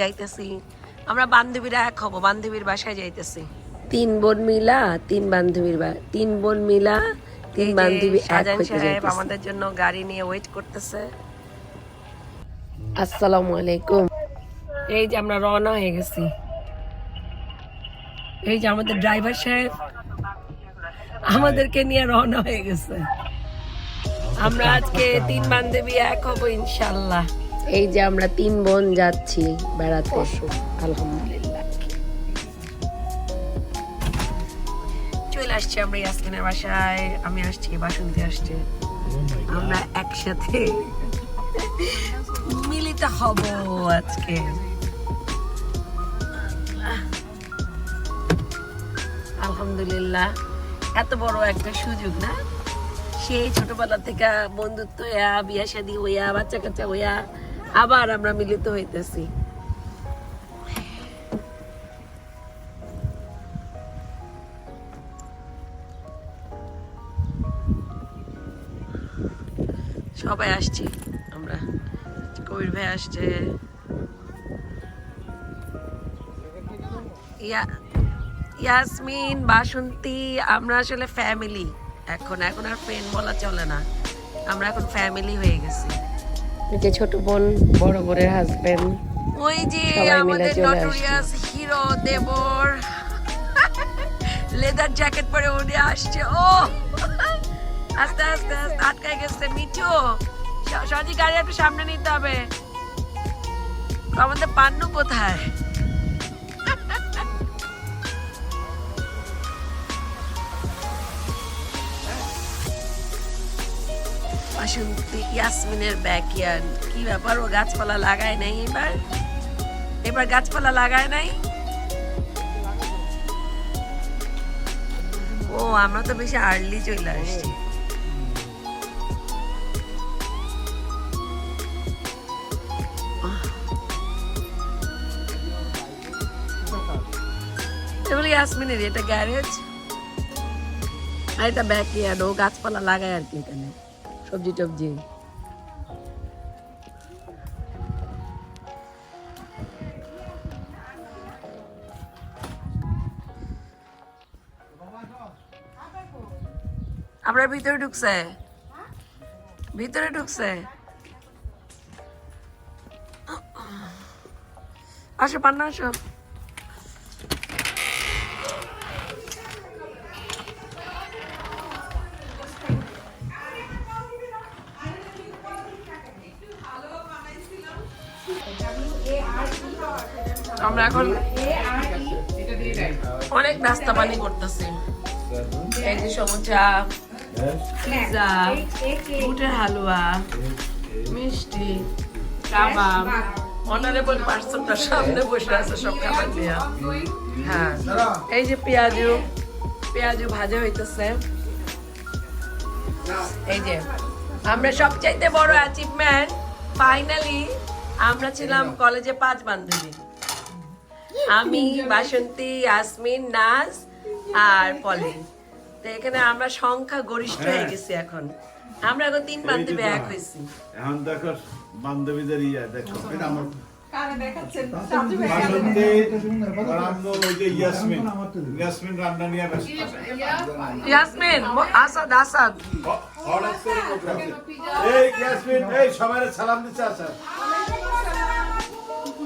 যাইতেছি। আমরা বান্ধবীরা এক হব বান্ধবীর বাসায় যাইতেছি। তিন বোন মিলা তিন বান্ধবীর বা তিন বোন মিলা তিন বান্ধবী এক হইতে সাহেব আমাদের জন্য গাড়ি নিয়ে ওয়েট করতেছে। আসসালামু আলাইকুম। এই যে আমরা রওনা হয়ে গেছি। এই যে আমাদের ড্রাইভার সাহেব আমাদেরকে নিয়ে রওনা হয়ে গেছে। আমরা আজকে তিন বান্ধবী এক হব ইনশাল্লাহ এই যে আমরা তিন বোন যাচ্ছি বেড়াতে। আলহামদুলিল্লাহ। চলে আসছি আমরা ইয়াসমিনের বাসায়। আমি আসছি, বাসন্তী আসছে। আমরা একসাথে মিলিত হব আজকে। আলহামদুলিল্লাহ। এত বড় একটা সুযোগ না? সেই ছোটবেলা থেকে বন্ধুত্ব হইয়া, বিয়া শাদি হইয়া বাচ্চা কাচ্চা হইয়া আবার আমরা মিলিত হইতেছি। সবাই আসছি। আমরা কবির ভাই আসছে। ইয়া- ইয়াসমিন, বাসন্তী, আমরা আসলে ফ্যামিলি এখন এখন আর ফ্রেন্ড বলা চলে না। আমরা এখন ফ্যামিলি হয়ে গেছি। যে ছোট বোন বড় বোনের হাজবেন্ড ওই যে আমাদের নটোরিয়াস হিরো দেবর। লেদার জ্যাকেট পরে উনি আসছে ও! আস্তে আস্তে আস্তে গেছে। মিঠু সজি গাড়ি একটু সামনে নিতে হবে। আমাদের পান্নু কোথায়? বাসন্তী ইয়াসমিনের ব্যাকইয়ার্ড কি ব্যাপার ও গাছপালা লাগায় নাই এবার এবার গাছপালা লাগায় নাই ও আমরা তো বেশি আর্লি চলে আসছি এগুলো ইয়াসমিনের এটা গ্যারেজ আর এটা ব্যাকইয়ার্ড ও গাছপালা লাগায় আর কি এখানে সবজি টবজি। আপনার ভিতরে ঢুকছে? ভিতরে ঢুকছে? আসো পান্না আসো। আমরা এখন অনেক নাস্তা পানি করতেছি। এই যে সমুচা পিৎজা বুটের হালুয়া মিষ্টি কাবাব। অনারেবল সামনে বসে আছে সব খাবার হ্যাঁ এই যে পেঁয়াজু পেঁয়াজু ভাজা হইতেছে। এই যে আমরা সবচাইতে বড় অ্যাচিভমেন্ট ফাইনালি আমরা ছিলাম কলেজে পাঁচ বান্ধবী। আমি বাসন্তী ইয়াসমিন নাজ আর পলি তো এখানে আমরা সংখ্যা গরিষ্ঠ হয়ে গেছি এখন। আমরা এখন তিন বান্ধবী এক হয়েছি। এখন দেখো বান্ধবীদের ইয়া দেখো আসাদ আসাদ? এই ইয়াসমিন এই সবাই সালাম দিচ্ছে আসাদ।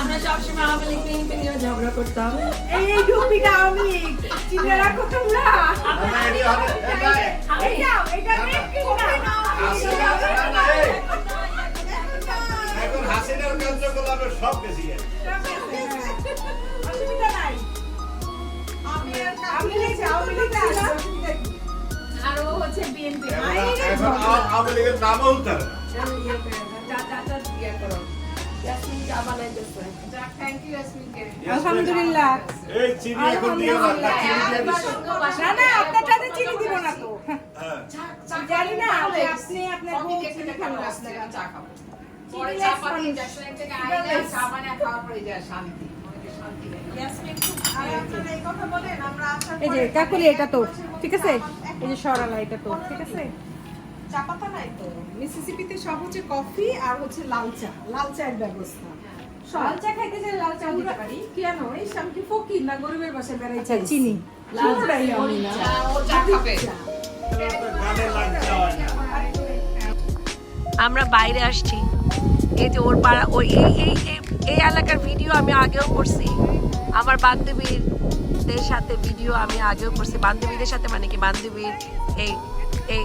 আমরা সবসময় আওয়ামী লীগ বিএনপি নিয়ে ঝগড়া করতাম। এই টুপিটা আমি চিনে রাখো তোমরা। এটা এটা এখন হাসিনার কার্যকলাপে সব বেশি। অসুবিধা নাই। আমি লিখছি আমি আর ও হচ্ছে বিএনপি। আওয়ামী লীগের নামও উত্তর চা চা চা ইয়াসমিন আবার আলহামদুলিল্লাহ। এই চিনি এখন দিয়ে দাও, চিনি দিয়ে দিস। না না আপনারটাতে চিনি দিব না তো। হ্যাঁ। জানি না আপনি আপনার বউ চিনি খান না চিনি less মানুষ। এই যে কাকুলি এটা তো ঠিক আছে? এই যে সরালা এটা তো ঠিক আছে? চা পাতা নাই তো? মিসিসিপিতে সব হচ্ছে কফি আর হচ্ছে লাল চা। লাল চায়ের ব্যবস্থা। লাল চা খাইতে চাই লাল চা দিতে পারি কেন এই ফকির না গরিবের বাসায় বেড়াইছে চিনি। চিনিটাই আমি না। গানে লাগতে হয় আমরা বাইরে আসছি। এই যে ওর পাড়া ওই এই এই এই- এই এলাকার ভিডিও আমি আগেও করছি। আমার বান্ধবীদের সাথে ভিডিও আমি আগেও করছি। বান্ধবীদের সাথে মানে কি বান্ধবীর এই এই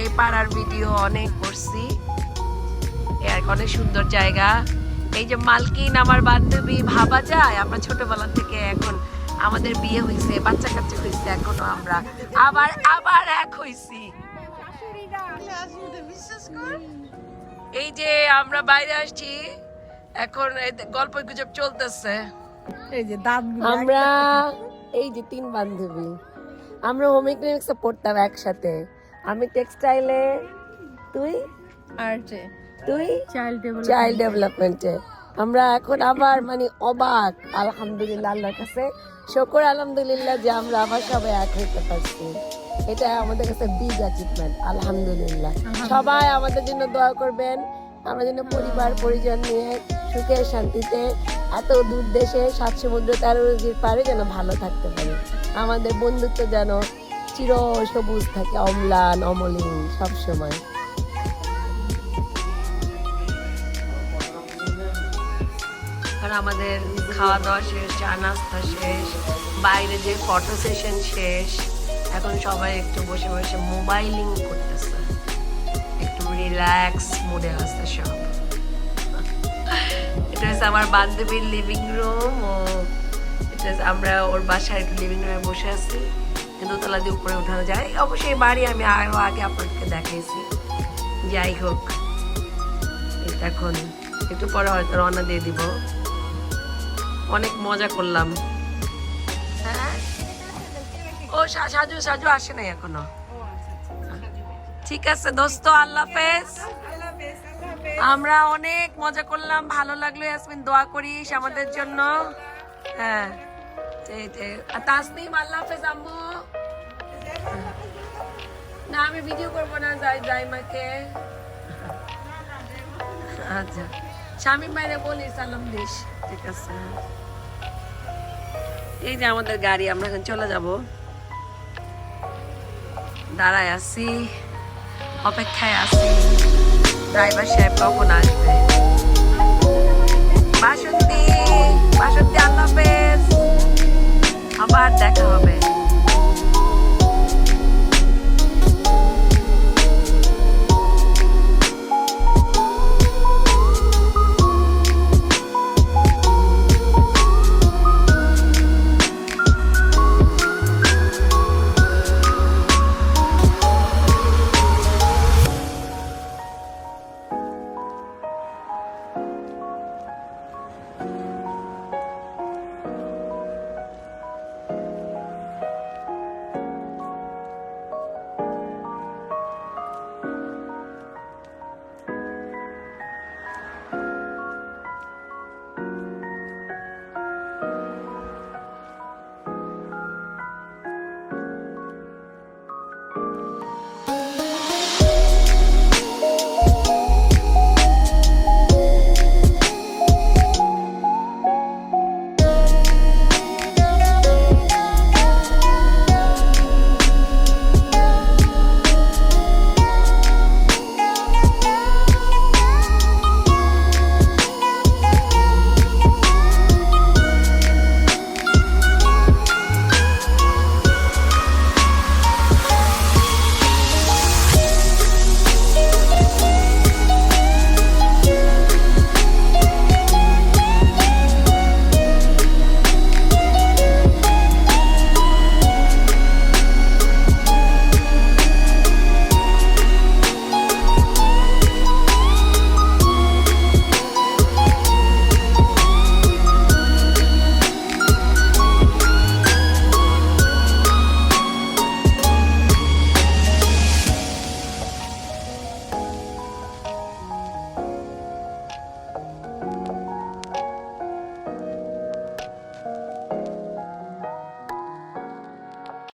এই পাড়ার ভিডিও অনেক করছি। এ আর অনেক সুন্দর জায়গা। এই যে মালকিন আমার বান্ধবী ভাবা যায় আমরা ছোটবেলা থেকে এখন আমাদের বিয়ে হয়েছে বাচ্চা কাচ্চা হয়েছে এখনও আমরা। আবার আবার এক হয়েছি এই যে আমরা বাইরে আসছি এখন এই গল্প গুজব চলতেছে। এই যে দাঁত আমরা এই যে তিন বান্ধবী আমরা হোম ইকোনমিক্সে পড়তাম একসাথে। আমি টেক্সটাইলে তুই? আর্টে তুই? চাইল্ড ডেভেলপমেন্টে আমরা এখন আবার মানে অবাক আলহামদুলিল্লাহ আল্লাহর কাছে। শুকর আলহামদুলিল্লাহ যে আমরা আবার সবাই এক হইতে পারছি। এটা আমাদের কাছে বিগ অ্যাচিভমেন্ট আলহামদুলিল্লাহ। সবাই আমাদের জন্য দোয়া করবেন। আমরা যেন পরিবার পরিজন নিয়ে সুখে শান্তিতে এত দূর দেশে সাত সমুদ্র তেরো নদীর পারে যেন ভালো থাকতে পারি। আমাদের বন্ধুত্ব যেন চির সবুজ থাকে, অম্লান, অমলিন সবসময় আর আমাদের খাওয়া দাওয়া শেষ, চা নাস্তা শেষ, বাইরে যে ফটো সেশন শেষ, এখন সবাই একটু বসে বসে মোবাইলিং করতেছে। একটু রিল্যাক্স মুডে আছে সব। এটা হচ্ছে আমার বান্ধবীর লিভিং রুম ও এটা আমরা ওর বাসায় একটু লিভিং রুমে বসে আছি। দোতলা দিয়ে উপরে উঠানো যায়। অবশ্যই বাড়ি আমি আরও আগে আপনাদেরকে দেখিয়েছি যাই হোক এখন একটু পরে হয়তো রওনা দিয়ে দিব। অনেক মজা করলাম। হ্যাঁ? ও সাজু সাজু আসে নাই এখনও? ঠিক আছে দোস্ত, আল্লাহ হাফেজ। আমরা অনেক মজা করলাম, ভালো লাগল। ইয়াসমিন, দোয়া করিস আমাদের জন্য। হ্যাঁ তাসনিম, আল্লাহ হাফেজ আম্মু। আমি ভিডিও করব না, যাই যাই মাকে। আচ্ছা। শামিম ভাইরে বলি, সালাম দিস। ঠিক আছে। এই যে আমাদের গাড়ি, আমরা এখন চলে যাব। দাঁড়ায় আছি, অপেক্ষায় আছি। ড্রাইভার সাহেব কখন আসবে? বাসন্তী বাসন্তী আল্লাহ আবার দেখা হবে।